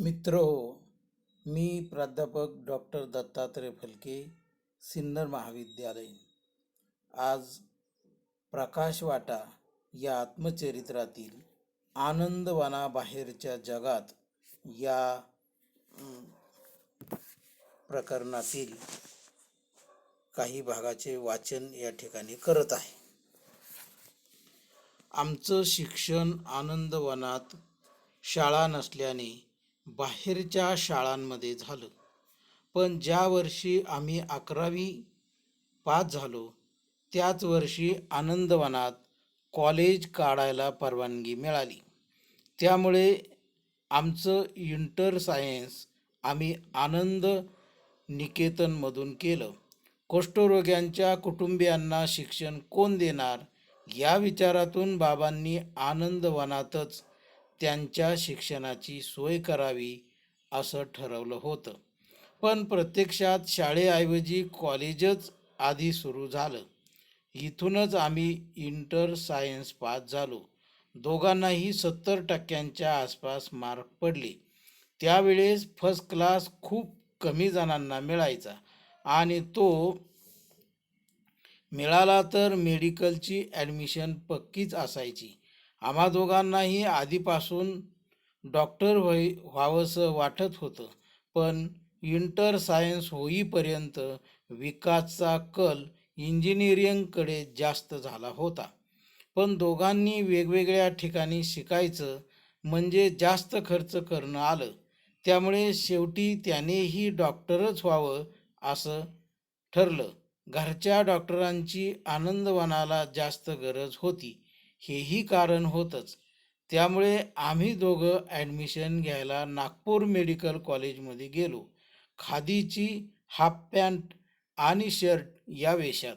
मित्र मी प्राध्यापक डॉक्टर दत्तात्रय फलके सिन्नर महाविद्यालय. आज प्रकाशवाटा या आत्मचरित्रातील आनंदवनाबाहेरच्या जगात या प्रकरणातील काही भागाचे वाचन या ठिकाणी करत आहे. आमचं शिक्षण आनंदवनात शाळा नसल्याने बाहेरच्या शाळांमध्ये झालं. पण ज्या वर्षी आम्ही अकरावी पास झालो त्याच वर्षी आनंदवनात कॉलेज काढायला परवानगी मिळाली. त्यामुळे आमचं इंटर सायन्स आम्ही आनंद निकेतनमधून केलं. कुष्ठरोग्यांच्या कुटुंबियांना शिक्षण कोण देणार या विचारातून बाबांनी आनंदवनातच त्यांच्या शिक्षणाची सोय करावी असं ठरवलं होतं. पण प्रत्यक्षात शाळेऐवजी कॉलेजच आधी सुरू झालं. इथूनच आम्ही इंटर सायन्स पास झालो. दोघांनाही सत्तर टक्क्यांच्या आसपास मार्क पडले. त्यावेळेस फर्स्ट क्लास खूप कमी जणांना मिळायचा आणि तो मिळाला तर मेडिकलची ॲडमिशन पक्कीच असायची. आम्हा दोघांनाही आधीपासून डॉक्टर व्हाय व्हावंसं वाटत होतं. पण इंटर सायन्स होईपर्यंत विकासचा कल इंजिनिअरिंगकडे जास्त झाला होता. पण दोघांनी वेगवेगळ्या ठिकाणी शिकायचं म्हणजे जास्त खर्च करणं आलं. त्यामुळे शेवटी त्यानेही डॉक्टरच व्हावं असं ठरलं. घरच्या डॉक्टरांची आनंदवनाला जास्त गरज होती. हेही कारण होतंच. त्यामुळे आम्ही दोघं ॲडमिशन घ्यायला नागपूर मेडिकल कॉलेजमध्ये गेलो. खादीची हाफ पॅन्ट आणि शर्ट या वेशात.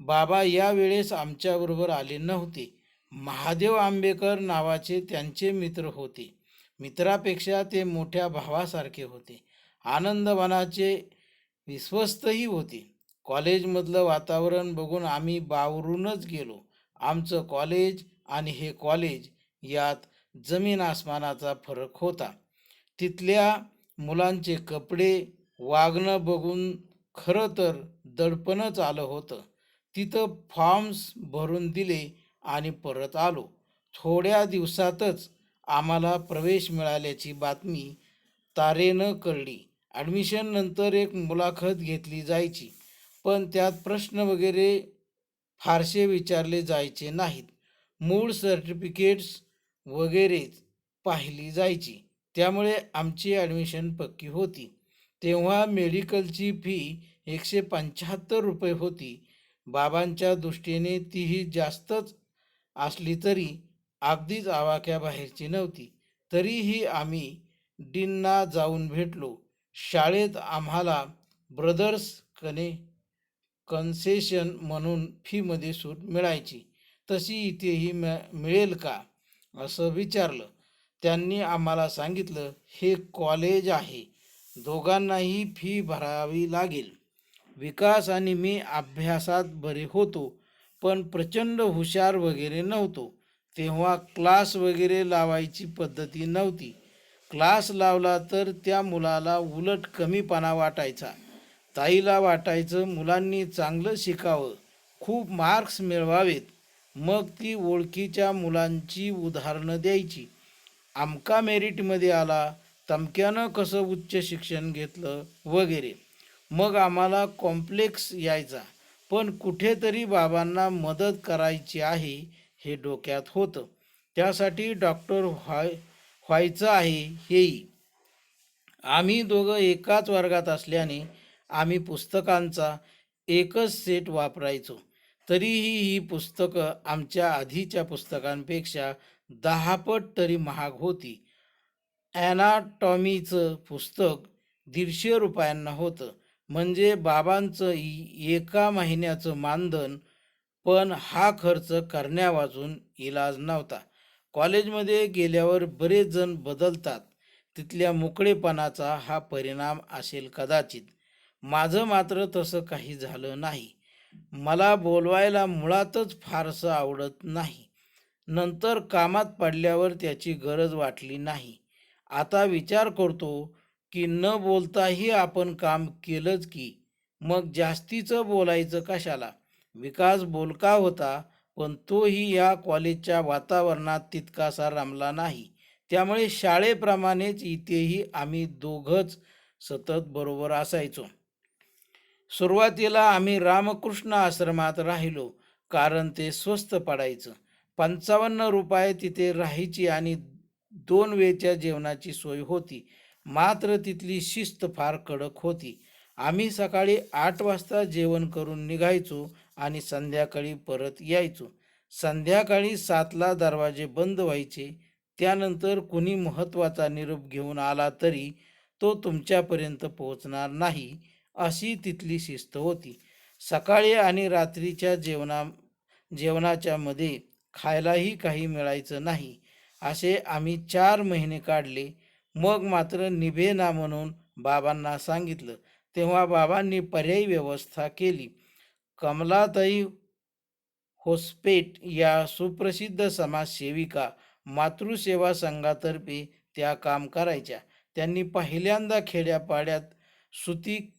बाबा यावेळेस आमच्याबरोबर आले नव्हते. महादेव आंबेकर नावाचे त्यांचे मित्र होते. मित्रापेक्षा ते मोठ्या भावासारखे होते. आनंदवनाचे विश्वस्तही होते. कॉलेजमधलं वातावरण बघून आम्ही बावरूनच गेलो. आमचं कॉलेज आणि हे कॉलेज यात जमीन आसमानाचा फरक होता. तिथल्या मुलांचे कपडे वागणं बघून खरं तर दडपणच आलं होतं. तिथं फॉर्म्स भरून दिले आणि परत आलो. थोड्या दिवसातच आम्हाला प्रवेश मिळाल्याची बातमी तारेनं कळली. ॲडमिशननंतर एक मुलाखत घेतली जायची. पण त्यात प्रश्न वगैरे फारसे विचारले जायचे नाहीत. मूळ सर्टिफिकेट्स वगैरेच पाहिली जायची. त्यामुळे आमची ॲडमिशन पक्की होती. तेव्हा मेडिकलची फी एकशे पंच्याहत्तर रुपये होती. बाबांच्या दृष्टीने तीही जास्तच असली तरी अगदीच आवाक्याबाहेरची नव्हती. तरीही आम्ही डीनना जाऊन भेटलो. शाळेत आम्हाला ब्रदर्स कने कन्सेशन म्हणून फीमध्ये सूट मिळायची. तशी इथेही मिळ मिळेल का? असं विचारलं. त्यांनी आम्हाला सांगितलं हे कॉलेज आहे. दोघांनाही फी भरावी लागेल. विकास आणि मी अभ्यासात बरे होतो पण प्रचंड हुशार वगैरे नव्हतो. तेव्हा क्लास वगैरे लावायची पद्धती नव्हती. क्लास लावला तर त्या मुलाला उलट कमीपणा वाटायचा. ताईला वाटायचं मुलांनी चांगलं शिकावं. खूप मार्क्स मिळवावेत. मग ती ओळखीच्या मुलांची उदाहरणं द्यायची. आमका मेरिटमध्ये आला तमक्यानं कसं उच्च शिक्षण घेतलं वगैरे. मग आम्हाला कॉम्प्लेक्स यायचा. पण कुठेतरी बाबांना मदत करायची आहे हे डोक्यात होतं. त्यासाठी डॉक्टर व्हाय व्हायचं आहे हेही. आम्ही दोघं एकाच वर्गात असल्याने आम्ही पुस्तकांचा एकच सेट वापरायचो. तरीही ही पुस्तकं आमच्या आधीच्या पुस्तकांपेक्षा दहापट तरी महाग होती. ॲनाटॉमीचं पुस्तक दीडशे रुपयांना होतं. म्हणजे बाबांचं एका महिन्याचं मानधन पण हा खर्च करण्यावाचून इलाज नव्हता. कॉलेजमध्ये गेल्यावर बरेच जण बदलतात. तिथल्या मोकळेपणाचा हा परिणाम असेल कदाचित. माझं मात्र तसं काही झालं नाही. मला बोलवायला मुळातच फारसं आवडत नाही. नंतर कामात पडल्यावर त्याची गरज वाटली नाही. आता विचार करतो की न बोलताही आपण काम केलंच की मग जास्तीचं बोलायचं कशाला? विकास बोलका होता पण तोही या कॉलेजच्या वातावरणात तितकासा रमला नाही. त्यामुळे शाळेप्रमाणेच इथेही आम्ही दोघंच सतत बरोबर असायचो. सुरुवातीला आम्ही रामकृष्ण आश्रमात राहिलो कारण ते स्वस्त पडायचं. पंचावन्न रुपये तिथे राहायची आणि दोन वेळच्या जेवणाची सोय होती. मात्र तिथली शिस्त फार कडक होती. आम्ही सकाळी आठ वाजता जेवण करून निघायचो आणि संध्याकाळी परत यायचो. संध्याकाळी सातला दरवाजे बंद व्हायचे. त्यानंतर कुणी महत्त्वाचा निरोप घेऊन आला तरी तो तुमच्यापर्यंत पोहोचणार नाही. अशी तिथली शिस्त होती. सकाळी आणि रात्रीच्या जेवणा जेवणाच्या मध्ये खायलाही काही मिळायचं नाही. असे आम्ही चार महिने काढले. मग मात्र निभेना म्हणून बाबांना सांगितलं. तेव्हा बाबांनी पर्यायी व्यवस्था केली. कमलाताई होस्पेट या सुप्रसिद्ध समाजसेविका मातृसेवा संघातर्फे त्या काम करायच्या. त्यांनी पहिल्यांदा खेड्यापाड्यात सुती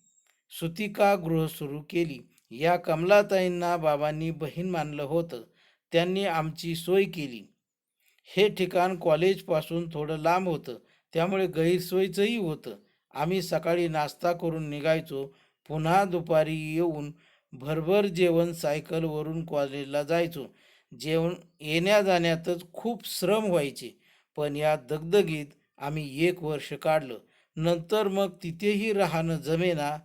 सुतिकागृह सुरू केली. या कमलाताईंना बाबांनी बहीण मानलं होतं. त्यांनी आमची सोय केली. हे ठिकाण कॉलेजपासून थोडं लांब होतं. त्यामुळे गैरसोयीचंही होतं. आम्ही सकाळी नाश्ता करून निघायचो. पुन्हा दुपारी येऊन भरभर जेवण सायकलवरून कॉलेजला जायचो. जेवण येण्या जाण्यातच खूप श्रम व्हायचे. पण या दगदगीत आम्ही एक वर्ष काढलं. नंतर मग तिथेही राहणं जमेना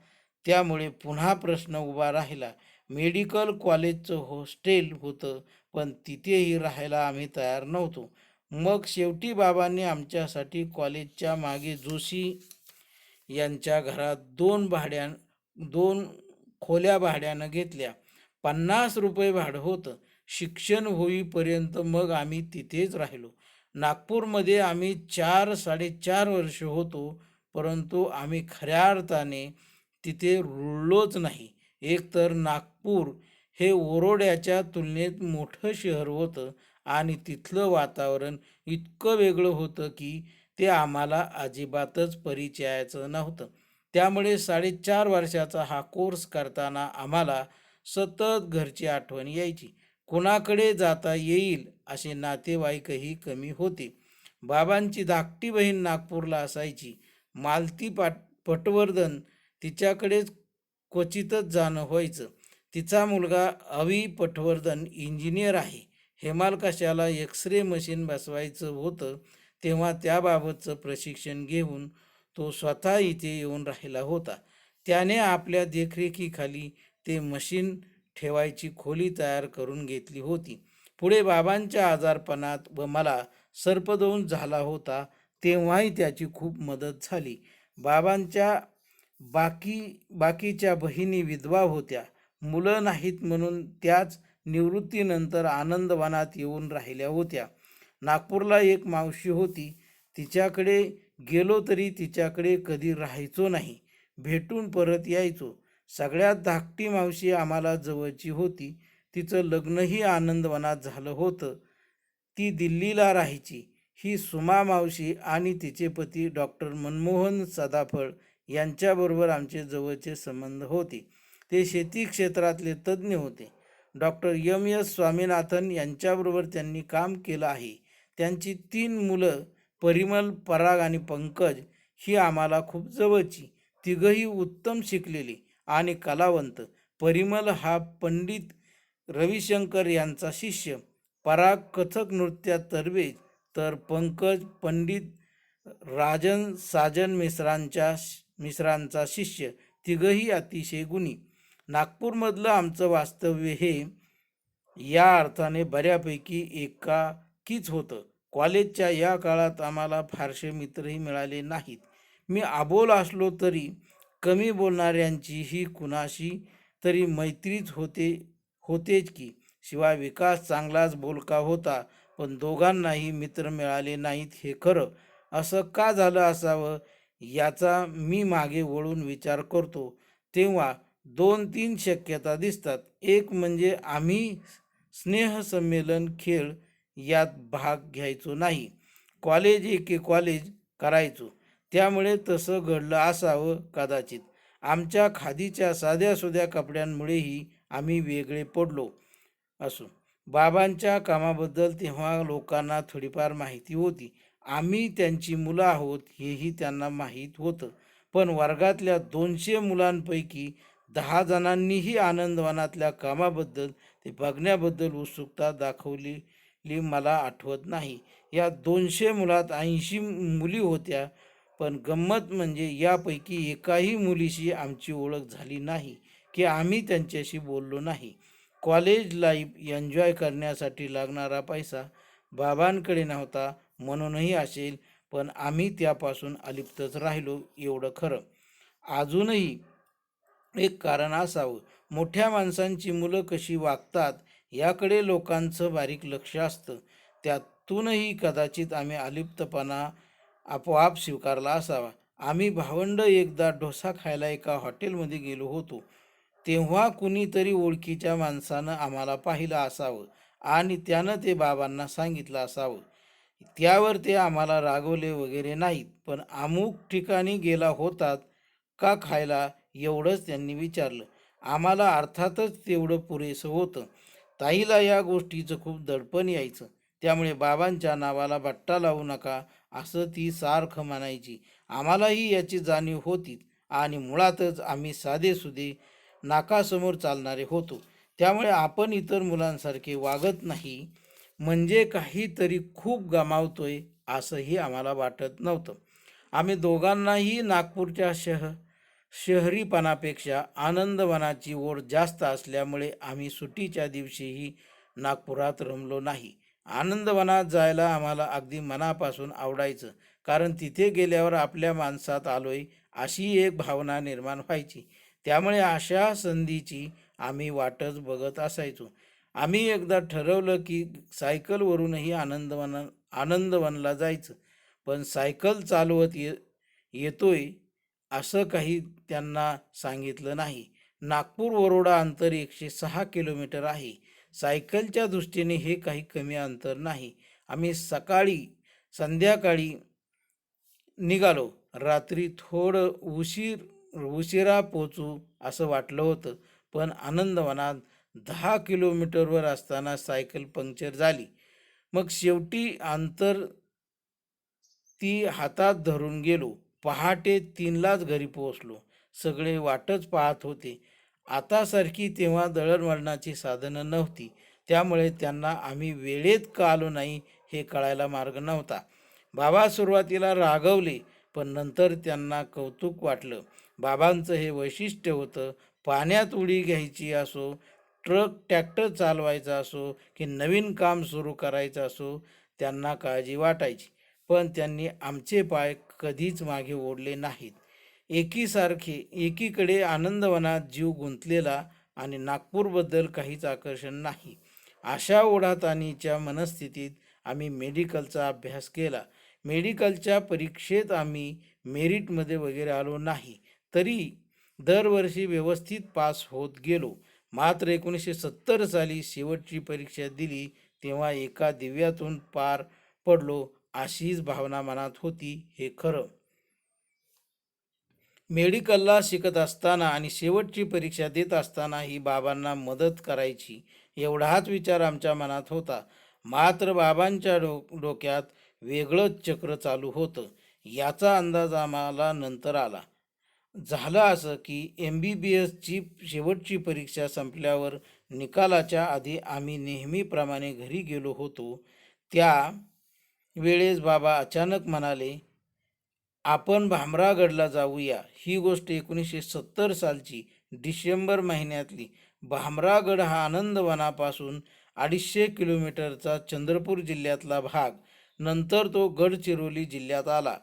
त्यामुळे पुन्हा प्रश्न उभा राहिला. मेडिकल कॉलेजचं हॉस्टेल होतं पण तिथेही राहायला आम्ही तयार नव्हतो. मग शेवटी बाबांनी आमच्यासाठी कॉलेजच्या मागे जोशी यांच्या घरात दोन भाड्या दोन खोल्या भाड्यानं घेतल्या. पन्नास रुपये भाडं होतं. शिक्षण होईपर्यंत मग आम्ही तिथेच राहिलो. नागपूरमध्ये आम्ही चार साडेचार वर्ष होतो परंतु आम्ही खऱ्या अर्थाने तिथे रुळलोच नाही. एकतर नागपूर हे ओरोड्याच्या तुलनेत मोठं शहर होतं आणि तिथलं वातावरण इतकं वेगळं होतं की ते आम्हाला अजिबातच परिचयाचं नव्हतं. त्यामुळे साडेचार वर्षाचा हा कोर्स करताना आम्हाला सतत घरची आठवण यायची. कुणाकडे जाता येईल असे नातेवाईकही कमी होते. बाबांची धाकटी बहीण नागपूरला असायची. मालती पाट पटवर्धन तिच्याकडेच क्वचितच जाणं व्हायचं. तिचा मुलगा अवी पटवर्धन इंजिनियर आहे. हेमाल कशाला एक्स रे मशीन बसवायचं होतं तेव्हा त्याबाबतचं प्रशिक्षण घेऊन तो स्वतः इथे येऊन राहिला होता. त्याने आपल्या देखरेखीखाली ते मशीन ठेवायची खोली तयार करून घेतली होती. पुढे बाबांच्या आजारपणात व मला सर्पदोन झाला होता तेव्हाही त्याची खूप मदत झाली. बाबांच्या बाकी बाकीच्या बहिणी विधवा होत्या. मुलं नाहीत म्हणून त्याच निवृत्तीनंतर आनंदवनात येऊन राहिल्या होत्या. नागपूरला एक मावशी होती. तिच्याकडे गेलो तरी तिच्याकडे कधी राहायचो नाही. भेटून परत यायचो. सगळ्यात धाकटी मावशी आम्हाला जवळची होती. तिचं लग्नही आनंदवनात झालं होतं. ती दिल्लीला राहायची. ही सुमा मावशी आणि तिचे पती डॉक्टर मनमोहन सदाफळ यांच्याबरोबर आमचे जवळचे संबंध होते. ते शेती क्षेत्रातले तज्ज्ञ होते. Doctor M. एस. स्वामीनाथन यांच्याबरोबर त्यांनी काम केलं आहे. त्यांची तीन मुलं परिमल पराग आणि पंकज ही आम्हाला खूप जवळची. तिघही उत्तम शिकलेली आणि कलावंत. परिमल हा पंडित रविशंकर यांचा शिष्य. पराग कथक नृत्यात तरबेज. तर पंकज पंडित राजन साजन मिश्रांच्या मिश्रांचा शिष्य तिघही अतिशय गुणी. नागपूरमधलं आमचं वास्तव्य हे या अर्थाने बऱ्यापैकी एकाकीच होतं. कॉलेजच्या या काळात आम्हाला फारसे मित्रही मिळाले नाहीत. मी आबोल असलो तरी कमी बोलणाऱ्यांचीही कुणाशी तरी मैत्रीच होते होतेच की. शिवाय विकास चांगलाच बोलका होता पण दोघांनाही मित्र मिळाले नाहीत हे खरं. असं का झालं असावं? याचा मी मागे वळून विचार करतो. तेव्हा दोन तीन शक्यता दिसतात. एक म्हणजे आम्ही स्नेहसंमेलन खेळ यात भाग घ्यायचो नाही. कॉलेज एके कॉलेज करायचो. त्यामुळे तसं घडलं असावं कदाचित. आमच्या खादीच्या साध्या सुध्या कपड्यांमुळेही आम्ही वेगळे पडलो असो. बाबांच्या कामाबद्दल तेव्हा लोकांना थोडीफार माहिती होती. आम्ही त्यांची मुलं आहोत हेही त्यांना माहीत होतं. पण वर्गातल्या दोनशे मुलांपैकी दहा जणांनीही आनंदवनातल्या कामाबद्दल ते बघण्याबद्दल उत्सुकता दाखवलेली मला आठवत नाही. या दोनशे मुलात ऐंशी मुली होत्या पण गंमत म्हणजे यापैकी एकाही मुलीशी आमची ओळख झाली नाही की आम्ही त्यांच्याशी बोललो नाही. कॉलेज लाईफ एन्जॉय करण्यासाठी लागणारा पैसा बाबांकडे नव्हता म्हणूनही असेल पण आम्ही त्यापासून अलिप्तच राहिलो एवढं खरं. अजूनही एक कारण असावं मोठ्या माणसांची मुलं कशी वागतात याकडे लोकांचं बारीक लक्ष असतं. त्यातूनही कदाचित आम्ही अलिप्तपणा आपोआप स्वीकारला असावा. आम्ही भावंड एकदा डोसा खायला एका हॉटेलमध्ये गेलो होतो. तेव्हा कुणीतरी ओळखीच्या माणसानं आम्हाला पाहिलं असावं आणि त्यानं ते बाबांना सांगितलं असावं. त्यावर ते आम्हाला रागवले वगैरे नाहीत. पण अमुक ठिकाणी गेला होतात का खायला एवढंच त्यांनी विचारलं. आम्हाला अर्थातच तेवढं पुरेसं होतं. ताईला या गोष्टीचं खूप दडपण यायचं. त्यामुळे बाबांच्या नावाला बट्टा लावू नका असं ती सारखं म्हणायची. आम्हालाही याची जाणीव होती आणि मुळातच आम्ही साधेसुधे नाकासमोर चालणारे होतो. त्यामुळे आपण इतर मुलांसारखे वागत नाही. म्हणजे काहीतरी खूप गमावतोय असंही आम्हाला वाटत नव्हतं. आम्ही दोघांनाही नागपूरच्या शह शहरीपणापेक्षा आनंदवनाची ओढ जास्त असल्यामुळे आम्ही सुट्टीच्या दिवशीही नागपुरात रमलो नाही. आनंदवनात जायला आम्हाला अगदी मनापासून आवडायचं कारण तिथे गेल्यावर आपल्या माणसात आलोय अशी एक भावना निर्माण व्हायची. त्यामुळे अशा संधीची आम्ही वाटच बघत असायचो. आम्ही एकदा ठरवलं की सायकलवरूनही आनंदवन आनंदवनला जायचं. पण सायकल चालवत ये येतोय असं काही त्यांना सांगितलं नाही. नागपूर वरोडा अंतर एकशे सहा किलोमीटर आहे. सायकलच्या दृष्टीने हे काही कमी अंतर नाही. आम्ही सकाळी संध्याकाळी निघालो. रात्री थोडं उशीर उशिरा पोचू असं वाटलं होतं. पण आनंदवनात दहा किलोमीटरवर असताना सायकल पंक्चर झाली. मग शेवटी अंतर ती हातात धरून गेलो. पहाटे तीनलाच घरी पोहोचलो. सगळे वाटच पाहत होते. आतासारखी तेव्हा दळणवळणाची साधनं नव्हती. त्यामुळे त्यांना आम्ही वेळेत का आलो नाही हे कळायला मार्ग नव्हता. बाबा सुरुवातीला रागवले पण नंतर त्यांना कौतुक वाटलं. बाबांचं हे वैशिष्ट्य होतं पाण्यात उडी घ्यायची असो ट्रक टॅक्टर चालवायचा असो की नवीन काम सुरू करायचं असो त्यांना काळजी वाटायची. पण त्यांनी आमचे पाय कधीच मागे ओढले नाहीत. एकीसारखे एकीकडे आनंदवनात जीव गुंतलेला आणि नागपूरबद्दल काहीच आकर्षण नाही. अशा ओढातानीच्या मनस्थितीत आम्ही मेडिकलचा अभ्यास केला. मेडिकलच्या परीक्षेत आम्ही मेरिटमध्ये वगैरे आलो नाही. तरी दरवर्षी व्यवस्थित पास होत गेलो. मात्र एकोणीसशे सत्तर साली शेवटची परीक्षा दिली तेव्हा एका दिव्यातून पार पडलो अशीच भावना मनात होती हे खरं. मेडिकलला शिकत असताना आणि शेवटची परीक्षा देत असताना ही बाबांना मदत करायची एवढाच विचार आमच्या मनात होता. मात्र बाबांच्या डो डोक्यात वेगळंच चक्र चालू होतं. याचा अंदाज आम्हाला नंतर आला. झालं असं की एम बी बी एसची शेवटची परीक्षा संपल्यावर निकालाच्या आधी आम्ही नेहमीप्रमाणे घरी गेलो होतो. त्या वेळेस बाबा अचानक म्हणाले आपण भामरागडला जाऊया. ही गोष्ट एकोणीसशे सत्तर सालची डिसेंबर महिन्यातली. भामरागड हा आनंदवनापासून अडीचशे किलोमीटरचा चंद्रपूर जिल्ह्यातला भाग. नंतर तो गडचिरोली जिल्ह्यात आला.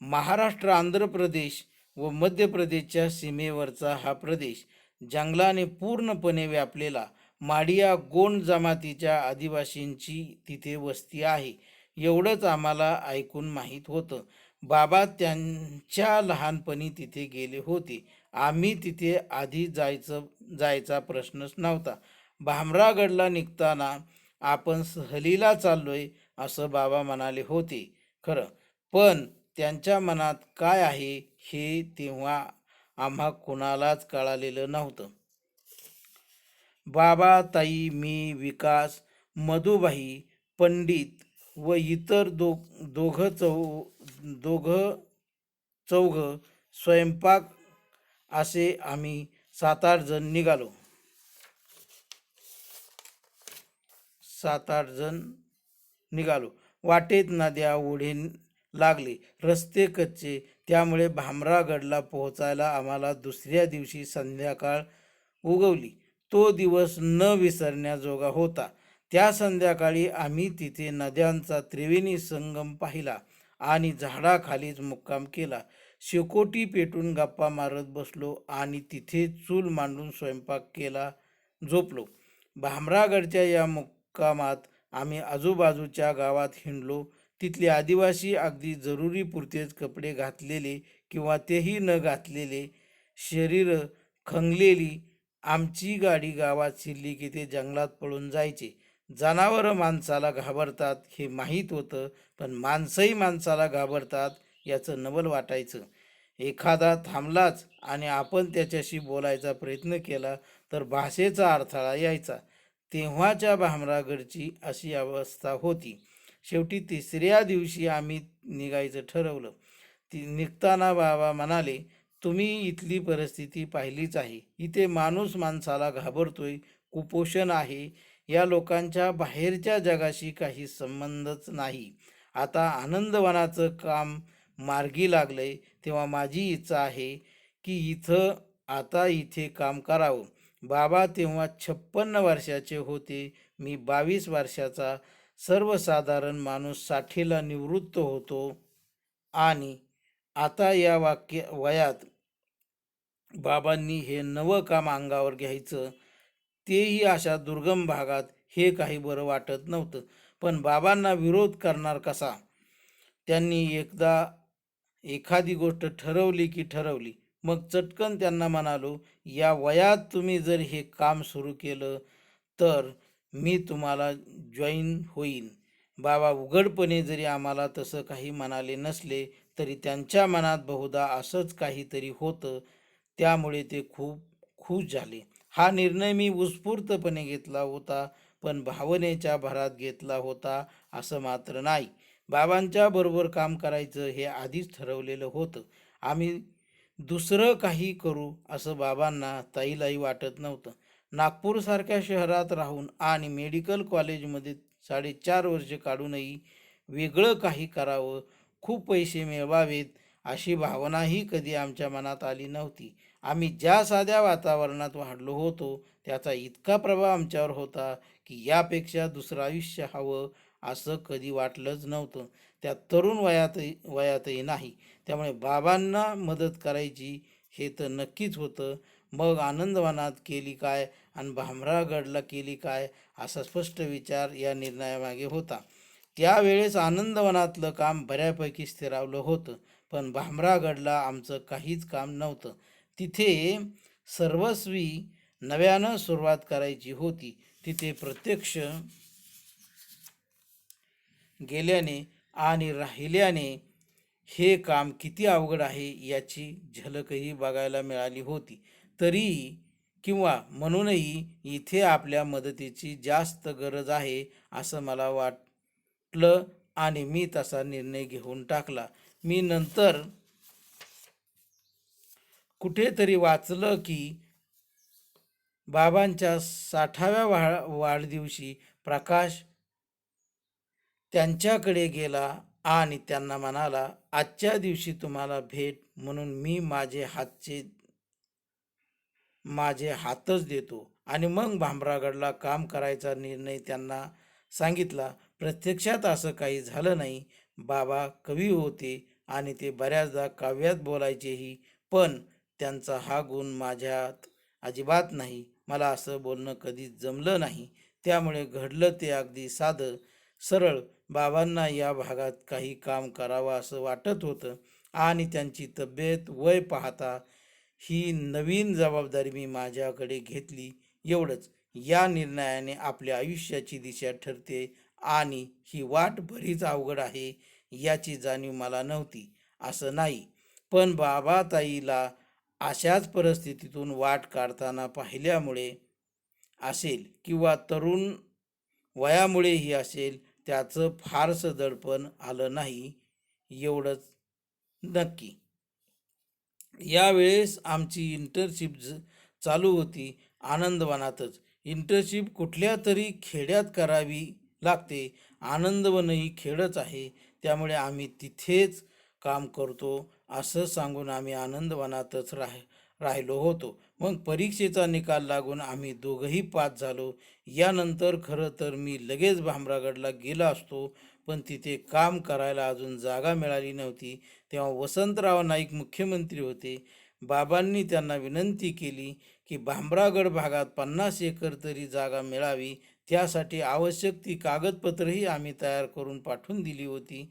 महाराष्ट्र आंध्र प्रदेश व मध्य प्रदेशच्या सीमेवरचा हा प्रदेश जंगलाने पूर्णपणे व्यापलेला माडिया गोंड जमातीच्या आदिवासींची तिथे वस्ती आहे. एवढंच आम्हाला ऐकून माहीत होतं. बाबा त्यांच्या लहानपणी तिथे गेले होते. आम्ही तिथे आधी जायचं जायचा प्रश्नच नव्हता. भामरागडला निघताना आपण सहलीला चाललोय असं बाबा म्हणाले होते. खरं पण त्यांच्या मनात काय आहे? हे तेव्हा आम्हा कुणालाच कळालेलं नव्हतं. बाबा ताई मी विकास मधुबाई पंडित व इतर दो दोघं चौ दोघं चौघं स्वयंपाक असे आम्ही सात आठ जण निघालो. सात आठ जण निघालो. वाटेत नद्या ओढे लागले. रस्ते कच्चे. त्यामुळे भामरागडला पोहोचायला आम्हाला दुसऱ्या दिवशी संध्याकाळ उगवली. तो दिवस न विसरण्याजोगा होता. त्या संध्याकाळी आम्ही तिथे नद्यांचा त्रिवेणी संगम पाहिला आणि झाडाखालीच मुक्काम केला. शेकोटी पेटून गप्पा मारत बसलो आणि तिथे चूल मांडून स्वयंपाक केला झोपलो. भामरागडच्या या मुक्कामात आम्ही आजूबाजूच्या गावात हिंडलो. तिथले आदिवासी अगदी जरुरी पुरतेच कपडे घातलेले किंवा तेही न घातलेले शरीर खंगलेली आमची गाडी गावात शिरली की ते जंगलात पळून जायचे. जनावरं माणसाला घाबरतात हे माहीत होतं पण माणसंही माणसाला घाबरतात याचं नवल वाटायचं. एखादा थांबलाच आणि आपण त्याच्याशी बोलायचा प्रयत्न केला तर भाषेचा अडथळा यायचा. तेव्हाच्या भामरागडची अशी अवस्था होती. शेवटी तिसऱ्या दिवशी आम्ही निघायचं ठरवलं. ती निघताना बाबा म्हणाले तुम्ही इथली परिस्थिती पाहिलीच आहे. इथे माणूस माणसाला घाबरतोय कुपोषण आहे. या लोकांच्या बाहेरच्या जगाशी काही संबंधच नाही. आता आनंदवनाचं काम मार्गी लागलंय. तेव्हा माझी इच्छा आहे की इथं आता इथे काम करावं. बाबा तेव्हा छप्पन्न वर्षाचे होते. मी बावीस वर्षाचा सर्वसाधारण माणूस साठीला निवृत्त होतो. आणि आता या वाक्य वयात बाबांनी हे नवं काम अंगावर घ्यायचं तेही अशा दुर्गम भागात हे काही बरं वाटत नव्हतं. पण बाबांना विरोध करणार कसा? त्यांनी एकदा एखादी गोष्ट ठरवली की ठरवली. मग चटकन त्यांना म्हणालो या वयात तुम्ही जर हे काम सुरू केलं तर मी तुम्हाला जॉईन होईन. बाबा उघडपणे जरी आम्हाला तसं काही म्हणाले नसले तरी त्यांच्या मनात बहुधा असंच काहीतरी होतं. त्यामुळे ते खूप खुश झाले. हा निर्णय मी उत्स्फूर्तपणे घेतला होता पण भावनेच्या भरात घेतला होता असं मात्र नाही. बाबांच्या बरोबर काम करायचं हे आधीच ठरवलेलं होतं. आम्ही दुसरं काही करू असं बाबांना ताईलाही वाटत नव्हतं. नागपूरसारख्या शहरात राहून आणि मेडिकल कॉलेजमध्ये साडेचार वर्ष काढूनही वेगळं काही करावं खूप पैसे मिळवावेत अशी भावनाही कधी आमच्या मनात आली नव्हती. आम्ही ज्या साध्या वातावरणात वाढलो होतो त्याचा इतका प्रभाव आमच्यावर होता की यापेक्षा दुसरं आयुष्य हवं असं कधी वाटलंच नव्हतं. त्या तरुण वयातही वयातही नाही. त्यामुळे बाबांना मदत करायची हे तर नक्कीच होतं. मग आनंदवनात केली काय आणि भामरागडला केली काय असा स्पष्ट विचार या निर्णयामागे होता. त्यावेळेस आनंदवनातलं काम बऱ्यापैकी स्थिरावलं होतं पण भामरागडला आमचं काहीच काम नव्हतं. तिथे सर्वस्वी नव्यानं सुरुवात करायची होती. तिथे प्रत्यक्ष गेल्याने आणि राहिल्याने हे काम किती अवघड आहे याची झलकही बघायला मिळाली होती. तरीही किंवा म्हणूनही इथे आपल्या मदतीची जास्त गरज आहे असं मला वाटलं आणि मी तसा निर्णय घेऊन टाकला. मी नंतर कुठेतरी वाचलं की बाबांच्या साठाव्या वा वाढदिवशी प्रकाश त्यांच्याकडे गेला आणि त्यांना म्हणाला आजच्या दिवशी तुम्हाला भेट म्हणून मी माझे हातचे माझे हातच देतो. आणि मग भामरागडला काम करायचा निर्णय त्यांना सांगितला. प्रत्यक्षात असं काही झालं नाही. बाबा कवी होते आणि ते बऱ्याचदा काव्यात बोलायचेही पण त्यांचा हा गुण माझ्यात अजिबात नाही. मला असं बोलणं कधीच जमलं नाही. त्यामुळे घडलं ते अगदी साधं सरळ. बाबांना या भागात काही काम करावं असं वाटत होतं आणि त्यांची तब्येत वय पाहता ही नवीन जबाबदारी मी माझ्याकडे घेतली एवढंच. या निर्णयाने आपल्या आयुष्याची दिशा ठरते आणि ही वाट बरीच अवघड आहे याची जाणीव मला नव्हती. असं नाही पण बाबाताईला अशाच परिस्थितीतून वाट काढताना पाहिल्यामुळे असेल किंवा तरुण वयामुळेही असेल त्याचं फारसं दडपण आलं नाही एवढंच नक्की. यावेळेस आमची इंटर्नशिप ज चालू होती आनंदवनातच. इंटर्नशिप कुठल्या तरी खेड्यात करावी लागते. आनंदवन ही खेडच आहे. त्यामुळे आम्ही तिथेच काम करतो असं सांगून आम्ही आनंदवनातच राह राहिलो होतो. मग परीक्षेचा निकाल लागून आम्ही दोघंही पास झालो. यानंतर खरं तर मी लगेच भामरागडला गेलो असतो. पण तिथे काम करायला अजून जागा मिळाली नव्हती. तेव्हा वसंतराव नाईक मुख्यमंत्री होते. बाबांनी त्यांना विनंती केली की भांबरागड भागात पन्नास एकर तरी जागा मिळावी. त्यासाठी आवश्यक ती कागदपत्रही आम्ही तयार करून पाठवून दिली होती.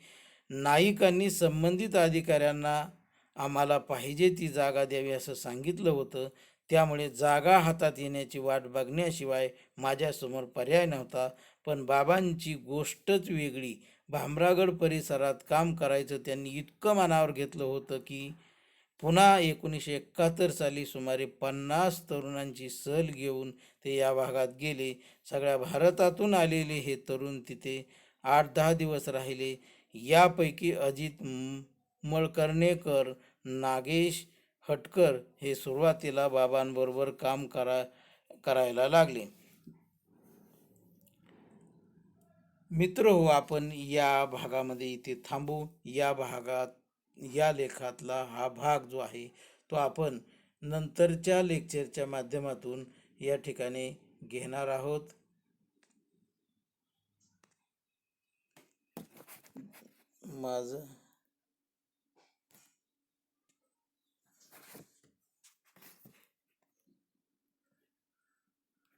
नाईकांनी संबंधित अधिकाऱ्यांना आम्हाला पाहिजे ती जागा द्यावी असं सांगितलं होतं. त्यामुळे जागा हातात येण्याची वाट बघण्याशिवाय माझ्यासमोर पर्याय नव्हता. पण बाबांची गोष्टच वेगळी. भामरागड परिसरात काम करायचं त्यांनी इतकं मनावर घेतलं होतं की पुन्हा एकोणीसशे एकाहत्तर साली सुमारे पन्नास तरुणांची सहल घेऊन ते या भागात गेले. सगळ्या भारतातून आलेले हे तरुण तिथे आठ दहा दिवस राहिले. यापैकी अजित मळकर्णेकर नागेश हटकर हे सुरुवातीला बाबांबरोबर काम करा करायला लागले. मित्र हो आपण या भागामध्ये इथे थांबू. या भागात या लेखातला हा भाग जो आहे तो आपण नंतरच्या लेक्चरच्या माध्यमातून या ठिकाणी घेणार आहोत. माझं